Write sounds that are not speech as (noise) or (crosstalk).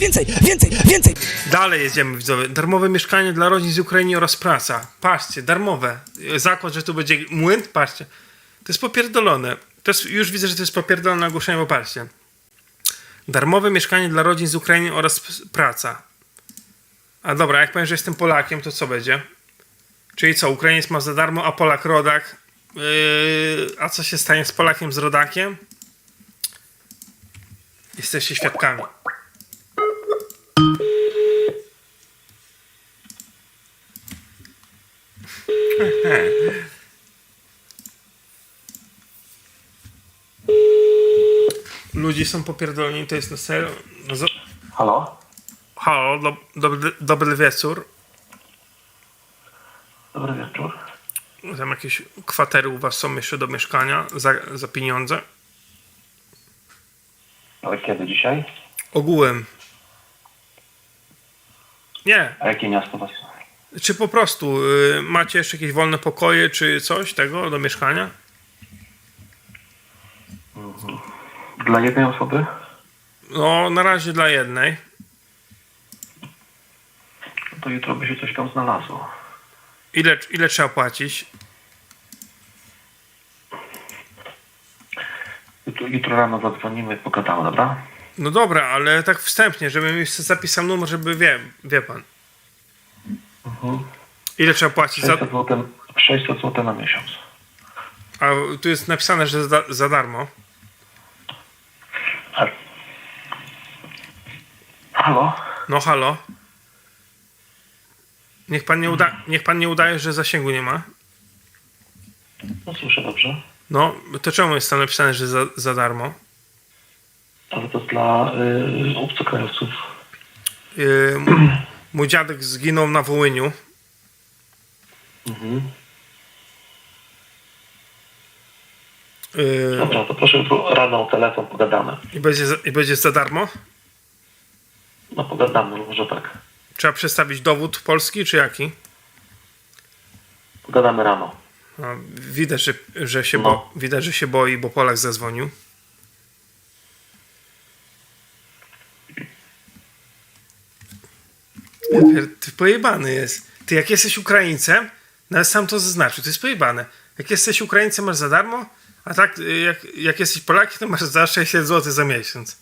Więcej, więcej, więcej! Dalej jedziemy, widzowie. Darmowe mieszkanie dla rodzin z Ukrainy oraz praca. Patrzcie, darmowe. Zakład, że tu będzie młyn, patrzcie. To jest popierdolone. To jest, już widzę, że to jest popierdolone ogłoszenie, bo patrzcie. Darmowe mieszkanie dla rodzin z Ukrainy oraz praca. A dobra, jak powiem, że jestem Polakiem, to co będzie? Czyli co, Ukrainiec ma za darmo, a Polak rodak? Yy, a co się stanie z Polakiem z rodakiem? Jesteście świadkami. (laughs) Ludzie są popierdoleni, to jest na serio. No, za- Halo? Halo, do, dobry, dobry wieczór. Dobry wieczór. Tam jakieś kwatery u was są jeszcze do mieszkania za, za pieniądze. Ale kiedy dzisiaj? Ogółem. Nie. A jakie miasto was? Czy po prostu y, macie jeszcze jakieś wolne pokoje, czy coś tego do mieszkania? Dla jednej osoby? No, na razie dla jednej. To jutro by się coś tam znalazło. Ile, ile trzeba płacić? Jutro, jutro rano zadzwonimy pogadamy, dobra? No dobra, ale tak wstępnie, żebym sobie zapisał numer, żeby wie, wie pan. Ile trzeba płacić za. 600 zł, 600 zł na miesiąc. A tu jest napisane, że za, za darmo. Halo? No halo. Niech pan nie, uda, niech pan nie udaje, że zasięgu nie ma. No słyszę dobrze. No, to czemu jest tam napisane, że za, za darmo? Ale to dla y, obcokrajowców. Yy, mój dziadek zginął na Wołyniu. Mhm. Yy, Dobra, to proszę jutro rano o telefon, pogadamy. i, będzie za, I będzie za darmo? No pogadamy, może tak. Trzeba przedstawić dowód polski, czy jaki? Pogadamy rano. No, widać, że, że się No. bo, widać, że się boi, bo Polak zadzwonił. Ja pier- Ty pojebany jest. Ty jak jesteś Ukraińcem, nawet sam to zaznaczył, to jest pojebane. Jak jesteś Ukraińcem, masz za darmo, a tak y, jak, jak jesteś Polakiem, to masz za 600 zł za miesiąc.